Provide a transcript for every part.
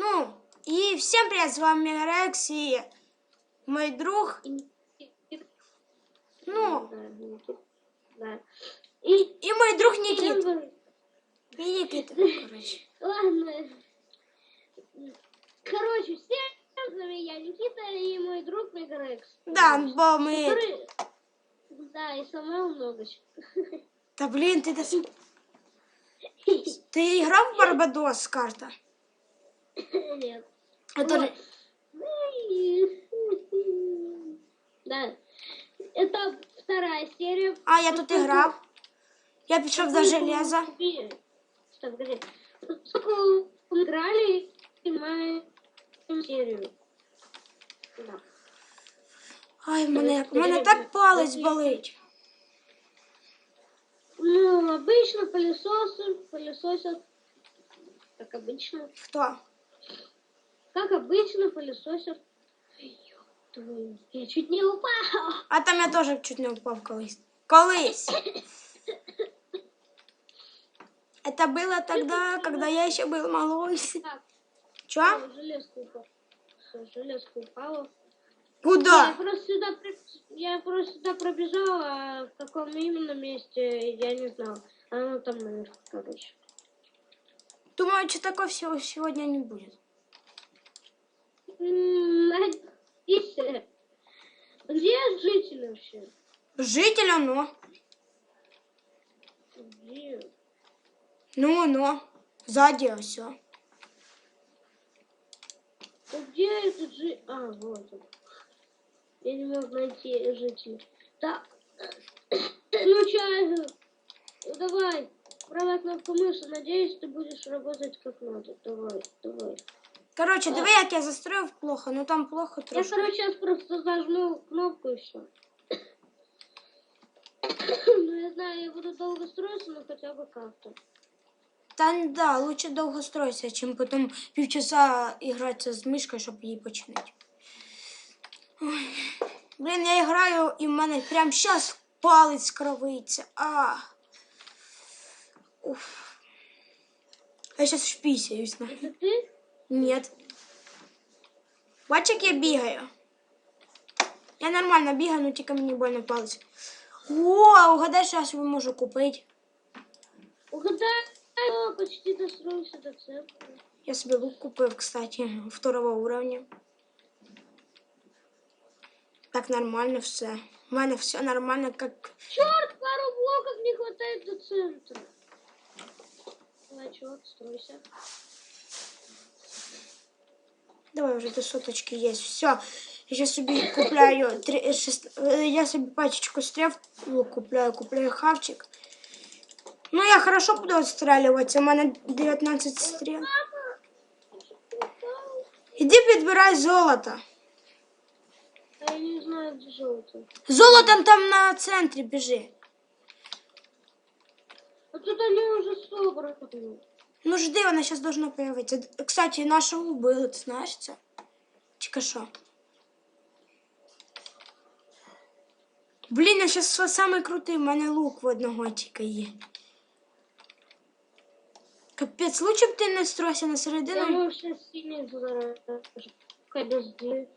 Ну, и всем привет, с вами Рекс и мой друг. Ну. И и мой друг Никит. И Никита, короче. Ладно. Короче, всем с вами я, Никита, и мой друг Мегарекс. Да, бо мы... Который... Да, и Самуэл Многоч. Да блин, ты... Ты играл в Барбадос карта? Нет. Это... Вот. Ну Да. Это вторая серия. А, я тут играл. Я пішов за железо. Стоп, погоди. Сколько вы играли снимаем серию? Да. Ай, мене, мене так палець болить. Ну, обычно пылесосы, пылесосят, как обычно. Хто? Как обычно пылесосят. Твою, Я чуть не упал. А там я теж чуть не впав колись. Колись. Это было тогда, когда я еще был малой. Так, железка упала. Железка упала. Я Куда? просто сюда, я просто сюда пробежала, а в каком именно месте я не знал. Оно там наверху, короче. Думаю, что такого всего сегодня не будет. Где жители вообще? Житель оно. Где? Ну, оно. Сзади все. Ну, Где этот житель? А, вот он. Я не мог найти жителей. Так. Ну, чай. Ну, давай. Правая кнопка мыши. Надеюсь, ты будешь работать как надо. Давай, давай. Короче, диви, як я застроїв плохо, ну там плохо Я, трошки. короче, сейчас просто зажму кнопку и все. Ну, я знаю, я буду долго строиться, но хотя бы как-то. Та да, лучше довго строїтися, чим потім півчаса гратися з мишкою, щоб її починити. Ой. Блін, я граю і в мене прямо зараз палець кровиться. А. Уф. Я зараз шпісяюсь. на. Это ты? Нет. Бач, як я бігаю. Я нормально бігаю, ну тільки мені больно палець. О, угадай, що я собі можу купити. Угадай, О, почти достроился до центра. Я собі лук купив, кстати, второго уровня. Так нормально все. У мене все нормально, как. Черт, пару блоков не хватает до центра. Давай, черт, стройся. Давай вже до соточки є. Все. Я сейчас собі купляю три, шест... е, я собі пачечку стрел лук купляю, купляю хавчик. Ну, я хорошо буду отстрелюватися. У мене 19 стріл. Іди підбирай золото. А я не знаю, где желтый. Золотом там на центрі біжи. А тут они уже собраны. Ну жди, вона зараз должна появитися. Кстати, нашого вбили, ти знаєш це? Тільки що? Блін, я зараз самий крутий, в мене лук в одного тільки є. Капець, лучше б ти не стройся на Я середину. могу сейчас синий Подожди.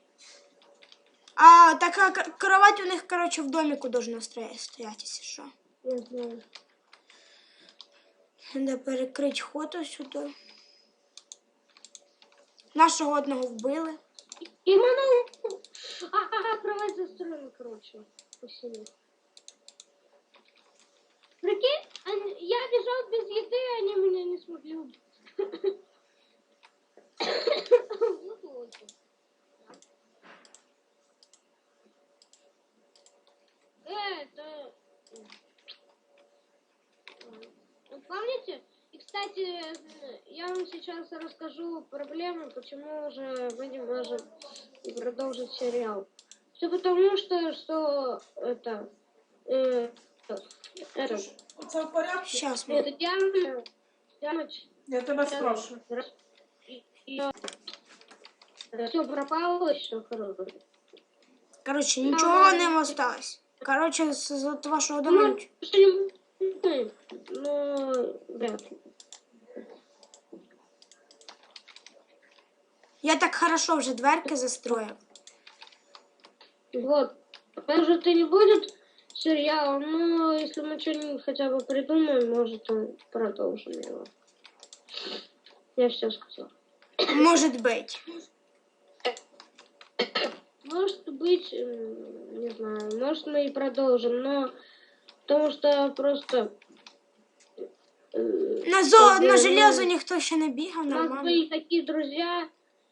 А така кровать у них, короче, в домику должна стоя- стояти, якщо що. Я знаю. Треба перекрити ход ось сюди. Нашого одного вбили. И мы А, а, а, кровать застроена, короче. Посильно. Прикинь, они- я бежал без еды, они меня не смогли убить. Вот лохи. Э, это... Вы Помните? Кстати, я вам сейчас расскажу проблему, почему уже мы не можем продолжить сериал. Все потому, что, что это... Э, это, Це в порядку? Щас ми. это Диана, Диана, Я тебе спрошу. все пропало, все хорошо. Короче, нічого не осталось. Короче, з, з вашого дому. Ну, что-нибудь, ну, вряд ли. Я так хорошо вже дверки застроїв. Вот. Может и не будет сериала, но если мы что-нибудь хотя бы придумаем, может и продолжим его. Я все сказал. Может быть. Может быть, м, не знаю, может мы и продолжим, но потому что просто э, На, зо... как бы, на ну, железо ніхто ще не бігав, У нас нормально. были такие друзья,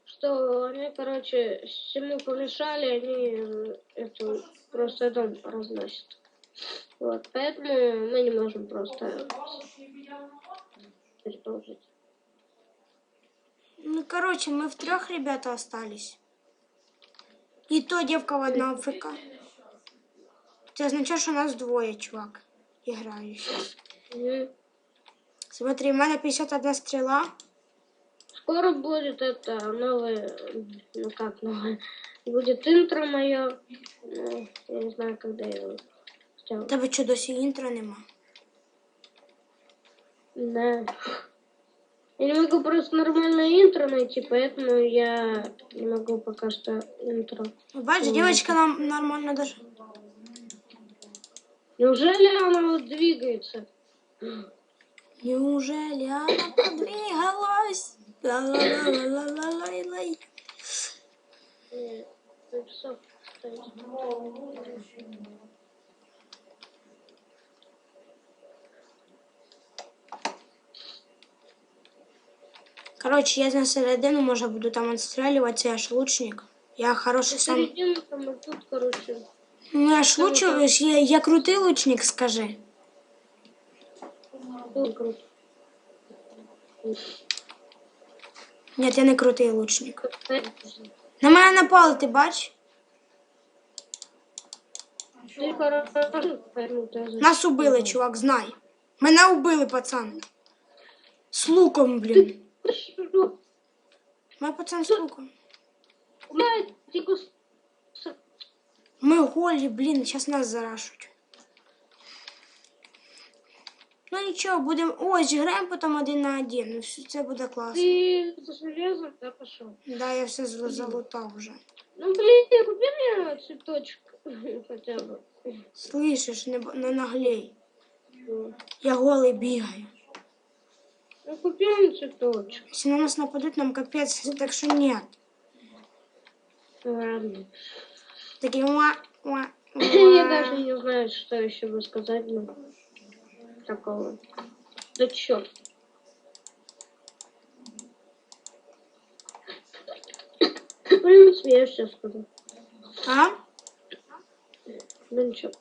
что они, короче, всему помешали, они э, эту просто дом разносят. Вот, поэтому мы не можем просто продолжить. Ну, короче, мы в трех ребята остались. И то девка в одном ФК. Это означает, что нас двое, чувак. Мгм. Смотри, у меня 51 стрела. Скоро будет это новое, ну как новое, будет интро мое. Ну, я не знаю, когда я его сделаю. Тебе що досі інтро нема? Да. Я не могу просто нормальное интро найти, поэтому я не могу пока что интро. Бачиш, Ой. девочка нам нормально даже. Неужели она вот двигается? Неужели она подвигалась? Ла-ла-ла-ла-ла-ла-ла-ла. Нет, ну, всё, кстати. Короче, я на середину, може, буду там отстрілюватися, я ж лучник. Я хороший сам. Середину там, а тут, короче. Ну, я ж лучник, я, я крутий лучник, скажи. Тут круто. Ні, я не крутий лучник. На мене напали, ти бач? Ты хорошо пойму, ты за- Нас убили, чувак, знай. Мене убили, пацан. З луком, блін. Что? Мене пацан з луком. Блядь, ты гус- с- Ми голі, блін, зараз нас зарашуть. Ну нічого, будемо. Ось, граємо потім один на один. Ну, все це буде класно. Ты за железом, да, пошел. Да, я все зл- залутав вже. Ну, блин, купи мне цветочек хотя бы. Слышиш, не, б- не наглей. Ну, Я голий бігаю. Ну, купи мне цветочек. Якщо на нас нападуть, нам капець, так що ні. Ладно. Такі уа, уа, Я уа. даже не знаю, что еще бы сказать, ну, такого. Да. В принципе, я сейчас скажу. А? Ну ничего.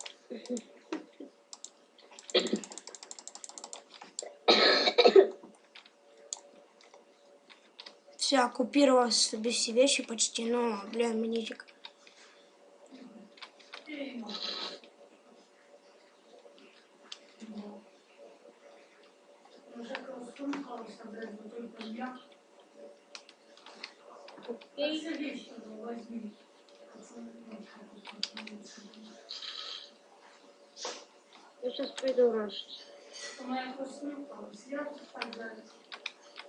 Все, оккупировал себе все вещи почти. Ну, блин, мне Я сейчас пойду рашить. Вона якось слухалась, я так далі.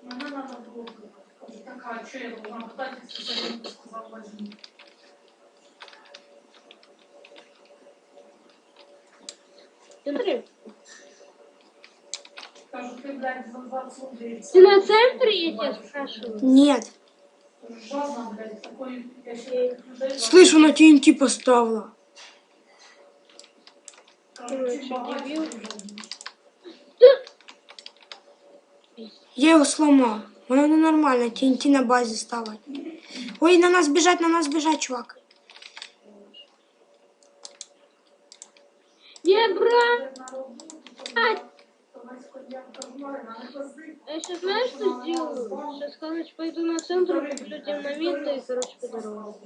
Мене треба було вибрати. Така, що я должна питати, що це він сказав возьми. Смотри, Кажу, ти, блядь, за 20 людей. ты на центре, я тебя спрашиваю? Нет. Жодна, блядь, такої, я ще таких людей... Слышь, на TNT поставила. Кажу, ці багаті дебіл. вже. Я его сломал. Воно ненормально, TNT на базе ставить. Ой, на нас бежать, на нас бежать, чувак. Не, брат! На роботу, то весь коньяк торгує, а не пизди. А я сейчас знаешь, что сделаю? Сейчас, короче, пойду на центр, куплю динамита и, короче, по дороге.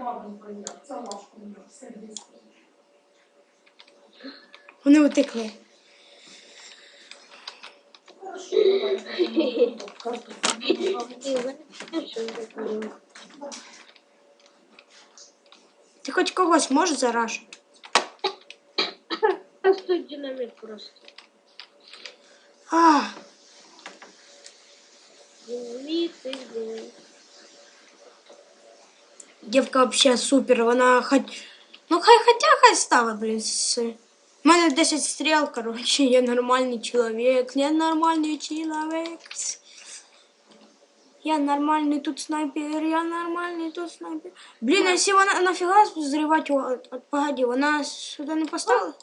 Це бабонька. Кажу, чуєш? Це не бабонька я, це ваш коньяк, сердисько. Вони утекли. Хорошо, давай, я буду карту. Ты знаешь, что я такое? Ти хоч когось можеш зарашити? А стоит динамит просто. А, Динамит, ты где? Дівка вообще супер, вона хоч. Ну хай хоча хай ставить, блін. З... У мене 10 стріл, коротше, я нормальний чоловік, я нормальний чоловік. Я нормальний тут снайпер, я нормальний тут снайпер. Блін, а якщо вона нафіга взривати його? От, от, погоди, вона сюди не поставила?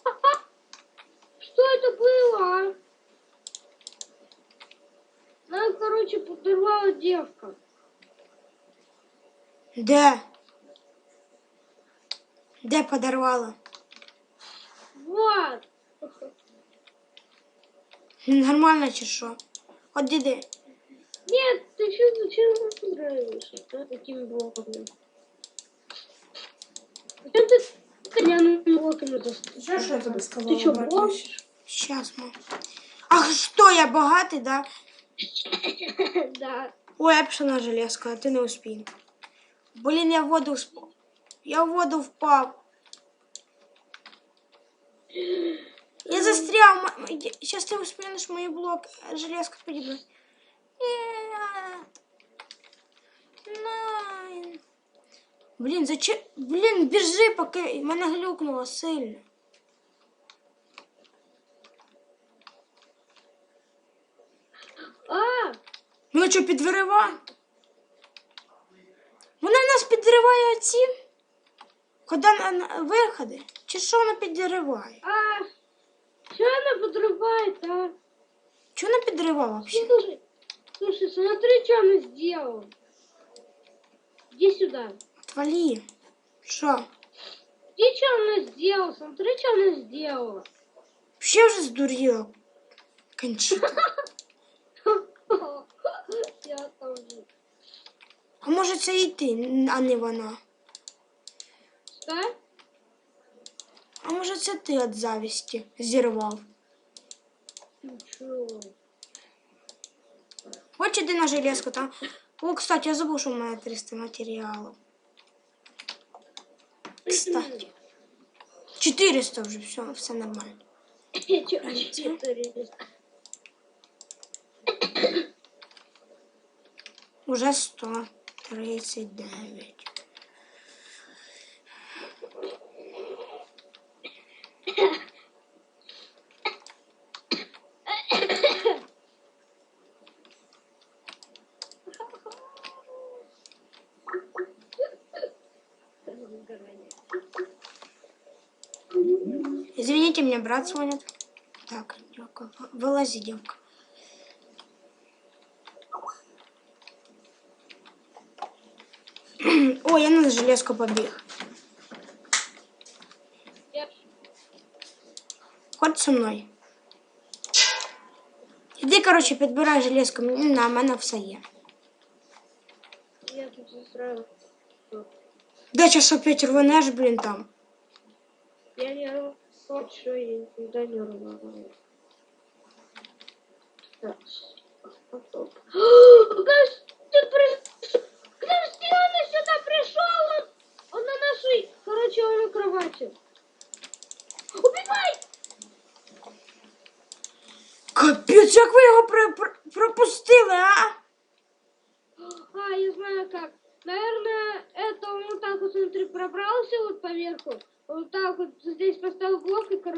Что это было? а? Нам, короче, подорвала девка. Де? Де подарувала? Вот. Нормально чешу. що? От. Нет, ты че зачем поздравишь? Да, таким блоком. Что ты коляным блоками Знаешь, что я тебе сказала? Ты что, блок? Сейчас, мам. Ах, что, я богатый, да? да. Ой, я пошла на железку, а ты не успел. Блин, я воду успел. Я в воду впав. Я застрял. Сейчас ты воспрянешь мой блок. Железка погибла. Нет. Найн. Блін, зачем? Блін, біжи, поки мене глюкнуло сильно. А, Ну що, підвирива? Вона нас підриває оці? Куди на, на виходи? Чи що вона підриває? а, что она подрывает, а? Чого вона підривала взагалі? Слушай, слушай, смотри, что она сделала. Иди сюда. Отвали. Що? Иди, что она сделала. Смотри, что она сделала. Вообще вже здуріла. Кончита. Я тоже. А може це і ти, а не вона? Что? А може це ти від завісті зірвав? Ничего. Хоч іди на железку там. О, кстати, я забув, що в мене 300 матеріалів. Кстати. 400 вже, все, все нормально. Четыре. Уже 139. брат звонит. Так, девка, вылази, девка. Ой, я на железку побіг. Я- Ходь со мною. Іди, коротше, підбирай железку. Мені на мене все є. Я тут устраиваю. Де час опять рванеш, блін, там. Я не хочу, я никогда не рвала. Так. Потом. Когда Стиана сюда пришел, он, он на нашей, короче, он на кровати. Убивай! Капець, як ви його про- про- пропустили, а? А, я знаю как. Наверное, это он вот так вот, смотри, пробрался вот поверху. Вот так вот здесь поставил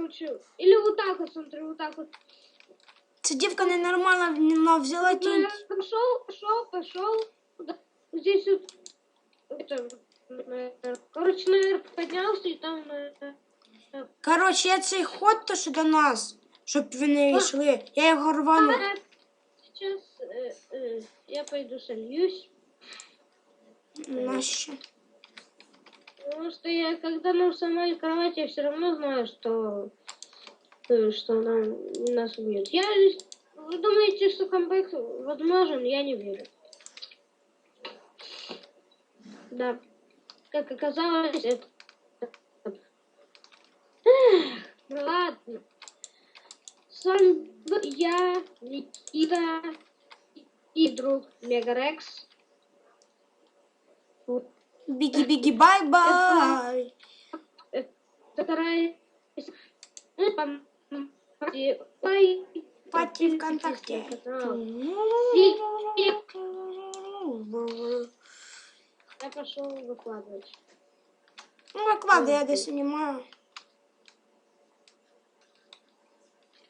короче... Или вот так вот, смотри, вот так вот. Ця дівка ненормальна, вона взяла тінь. Наверное, Пошел, пошел, пошел. Да. Здесь вот... Это, короче, наверх поднялся и там... Коротше, я цей ход то, що до нас, щоб вони йшли. Я його рвану. а, Сейчас э, э, я пойду сольюсь. Нащо? Потому что я, когда на самой кровати, я все равно знаю, что, что нам, нас убьют. Я, вы думаете, что камбэк возможен? Я не верю. Да. Как оказалось, это... Эх, ну ладно. С вами был я, Никита и друг Мегарекс. Вот Бігі-бігі, бай-бай. вторая... Ну, Пати ВКонтакте. Я пошел выкладывать. Ну, выкладывай, я десь снимаю.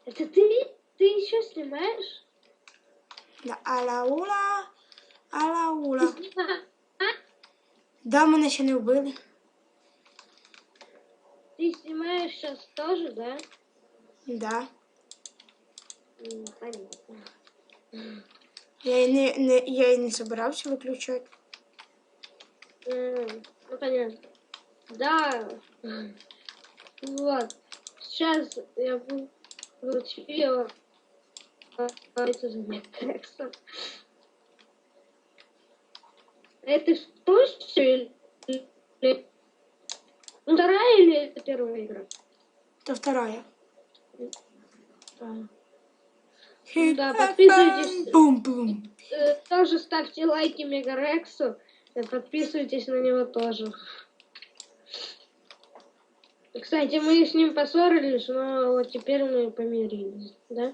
Это ты? Ты еще снимаешь? Да, алаула, алаула. А? Да, ще не вбили. Ты снимаешь сейчас тоже, да? Да. Понятно. Я і не, не, я і не собирався виключати. М, Ну, понятно. Да. Вот. Сейчас я буду включила. А, Это же не Текса. Это что все? или- Ну, вторая или это первая игра? То вторая. А. Да, подписывайтесь. Бум-бум. Э, Тоже ставьте лайки Мегарексу. и Подписывайтесь на него тоже. Кстати, мы с ним поссорились, но вот теперь мы помирились, да?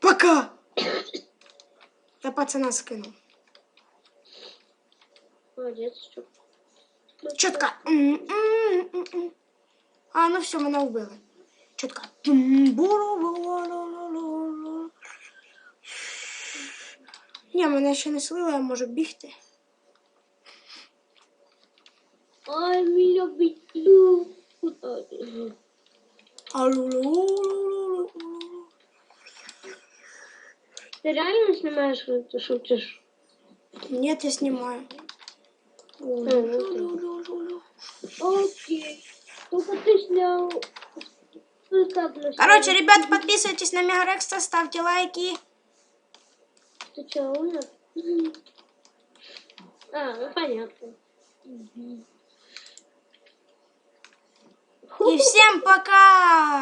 Пока! Я пацана скинув. Молодец, чё. Чітко. М-м-м-м-м. А, ну все, мене вбили. Чітко. Бу-ру-бу-ру-ру-ру-ру. Ні, мене ще не слили, я можу бігти. Ай, меня бьют. Алу-лу-лу-лу-лу. Ты реально снимаешь, или ты шутишь? Нет, я снимаю. Лу-лу-лу-лу-лу. Окей. Только ты снял... Ну, Короче, ребят, подписывайтесь на Мегарекста, ставьте лайки. Ты чё, умер? А, ну понятно. И всем пока!